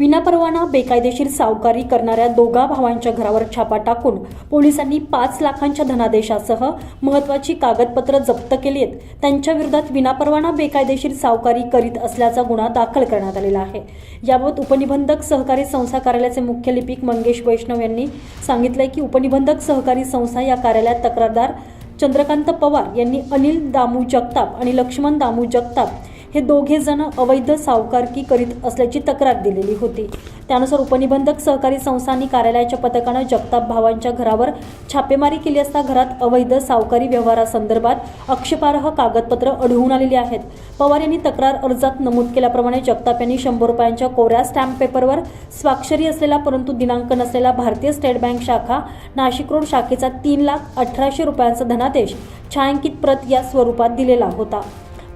विनापरवाना बेकायदेशीर सावकारी करणाऱ्या दोघा भावांच्या घरावर छापा टाकून पोलिसांनी पाच लाखांच्या धनादेशासह महत्वाची कागदपत्र जप्त केली आहेत त्यांच्या विरोधात विनापरवाना बेकायदेशीर सावकारी करीत असल्याचा गुन्हा दाखल करण्यात आलेला आहे. याबाबत उपनिबंधक सहकारी संस्था कार्यालयाचे मुख्य लिपिक मंगेश वैष्णव यांनी सांगितलंय की उपनिबंधक सहकारी संस्था या कार्यालयात तक्रारदार चंद्रकांत पवार यांनी अनिल दामू जगताप आणि लक्ष्मण दामू जगताप हे दोघे जण अवैध सावकारकी करीत असल्याची तक्रार दिलेली होती. त्यानुसार उपनिबंधक सहकारी संस्थांनी कार्यालयाच्या पथकानं जगताप भावांच्या घरावर छापेमारी केली असता घरात अवैध सावकारी व्यवहारासंदर्भात आक्षेपार्ह कागदपत्र आढळून आलेली आहेत. पवार यांनी तक्रार अर्जात नमूद केल्याप्रमाणे जगताप यांनी शंभर रुपयांच्या कोऱ्या स्टॅम्प पेपरवर स्वाक्षरी असलेला परंतु दिनांक नसलेला भारतीय स्टेट बँक शाखा नाशिक रोड शाखेचा तीन लाख अठराशे रुपयांचा धनादेश छायांकित प्रत या स्वरूपात दिलेला होता.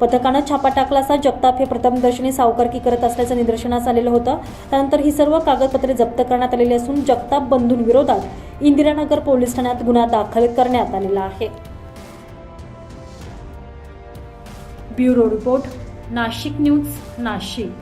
पथकानं छापा टाकला असता जगताप हे प्रथमदर्शनी सावकारकी करत असल्याचं निदर्शनास आलेलं होतं. त्यानंतर ही सर्व कागदपत्रे जप्त करण्यात आलेली असून जगताप बंधूंविरोधात इंदिरानगर पोलीस ठाण्यात गुन्हा दाखल करण्यात आलेला आहे. Bureau report Nashik news Nashik.